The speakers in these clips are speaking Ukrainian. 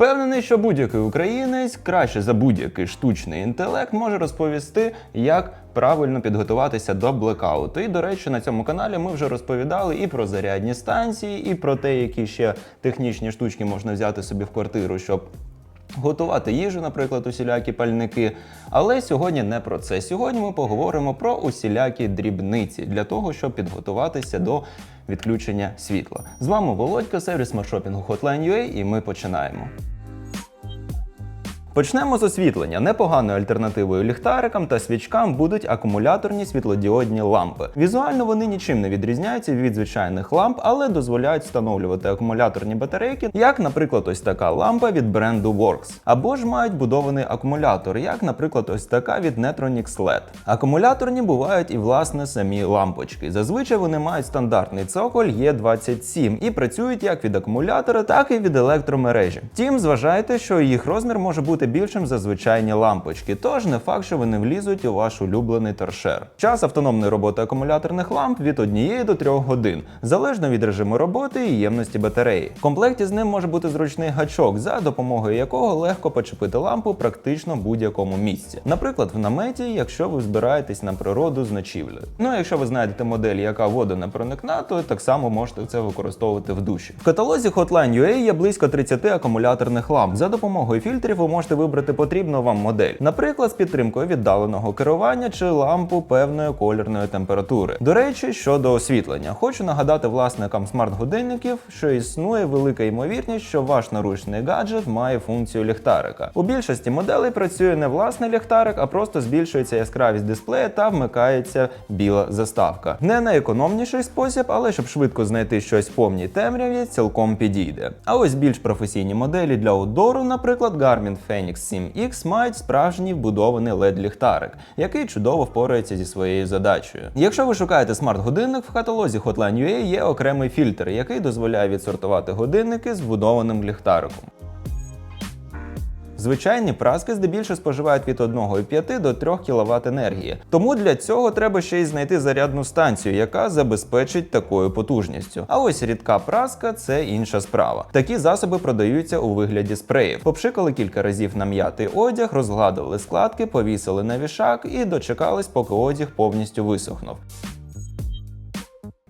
Впевнений, що будь-який українець краще за будь-який штучний інтелект може розповісти, як правильно підготуватися до блекауту. І, до речі, на цьому каналі ми вже розповідали і про зарядні станції, і про те, які ще технічні штучки можна взяти собі в квартиру, щоб готувати їжу, наприклад, усілякі пальники. Але сьогодні не про це. Сьогодні ми поговоримо про усілякі дрібниці для того, щоб підготуватися до відключення світла. З вами Володька, сервіс маршопінгу Hotline.ua і ми починаємо. Почнемо з освітлення. Непоганою альтернативою ліхтарикам та свічкам будуть акумуляторні світлодіодні лампи. Візуально вони нічим не відрізняються від звичайних ламп, але дозволяють встановлювати акумуляторні батарейки, як, наприклад, ось така лампа від бренду Works. Або ж мають будований акумулятор, як, наприклад, ось така від Netronics LED. Акумуляторні бувають і власне самі лампочки. Зазвичай вони мають стандартний цоколь Е27 і працюють як від акумулятора, так і від електромережі. Втім, зважайте, що їх розмір може бути більшим за звичайні лампочки, тож не факт, що вони влізуть у ваш улюблений торшер. Час автономної роботи акумуляторних ламп від 1 до 3 годин, залежно від режиму роботи і ємності батареї. В комплекті з ним може бути зручний гачок, за допомогою якого легко почепити лампу практично в будь-якому місці. Наприклад, в наметі, якщо ви збираєтесь на природу з ночівлею. Ну а якщо ви знайдете модель, яка вода не проникна, то так само можете це використовувати в душі. В каталозі Hotline.ua є близько 30 акумуляторних ламп. За допомогою фільтрів ви можете вибрати потрібну вам модель, наприклад, з підтримкою віддаленого керування чи лампу певної колірної температури. До речі, щодо освітлення, хочу нагадати власникам смарт-годинників, що існує велика ймовірність, що ваш наручний гаджет має функцію ліхтарика. У більшості моделей працює не власний ліхтарик, а просто збільшується яскравість дисплея та вмикається біла заставка. Не найекономніший спосіб, але щоб швидко знайти щось в повній темряві, цілком підійде. А ось більш професійні моделі для аутдору, наприклад, Garmin Fenix 7X, мають справжній вбудований LED-ліхтарик, який чудово впорається зі своєю задачею. Якщо ви шукаєте смарт-годинник, в каталозі Hotline.ua є окремий фільтр, який дозволяє відсортувати годинники з вбудованим ліхтариком. Звичайні праски здебільшого споживають від 1,5 до 3 кВт енергії. Тому для цього треба ще й знайти зарядну станцію, яка забезпечить такою потужністю. А ось рідка праска це інша справа. Такі засоби продаються у вигляді спреїв. Попшикали кілька разів на м'ятий одяг, розгладили складки, повісили на вішак і дочекались, поки одяг повністю висохнув.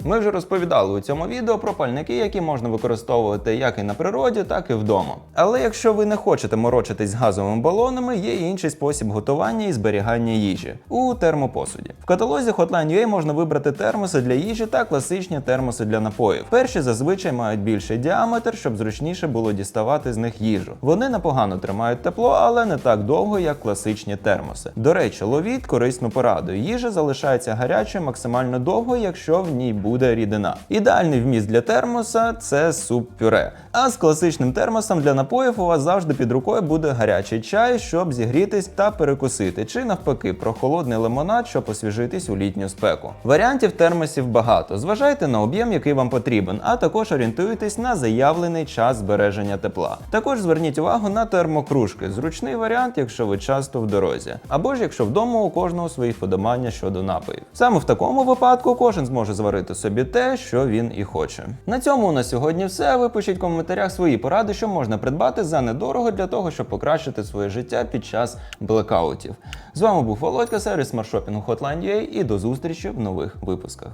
Ми вже розповідали у цьому відео про пальники, які можна використовувати як і на природі, так і вдома. Але якщо ви не хочете морочитись газовими балонами, є інший спосіб готування і зберігання їжі у термопосуді. В каталозі Hotline.ua можна вибрати термоси для їжі та класичні термоси для напоїв. Перші зазвичай мають більший діаметр, щоб зручніше було діставати з них їжу. Вони непогано тримають тепло, але не так довго, як класичні термоси. До речі, ловіть корисну пораду. Їжа залишається гарячою максимально довго, якщо в ній буде рідина. Ідеальний вміст для термоса це суп-пюре. А з класичним термосом для напоїв у вас завжди під рукою буде гарячий чай, щоб зігрітись та перекусити, чи навпаки, прохолодний лимонад, щоб освіжитись у літню спеку. Варіантів термосів багато. Зважайте на об'єм, який вам потрібен, а також орієнтуйтесь на заявлений час збереження тепла. Також зверніть увагу на термокружки. Зручний варіант, якщо ви часто в дорозі, або ж якщо вдома у кожного свої вподобання щодо напоїв. Саме в такому випадку кожен зможе зварити собі те, що він і хоче. На цьому на сьогодні все. Ви пишіть в коментарях свої поради, що можна придбати за недорого для того, щоб покращити своє життя під час блекаутів. З вами був Володька, сервіс маршопінгу Hotline.ua і до зустрічі в нових випусках.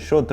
Що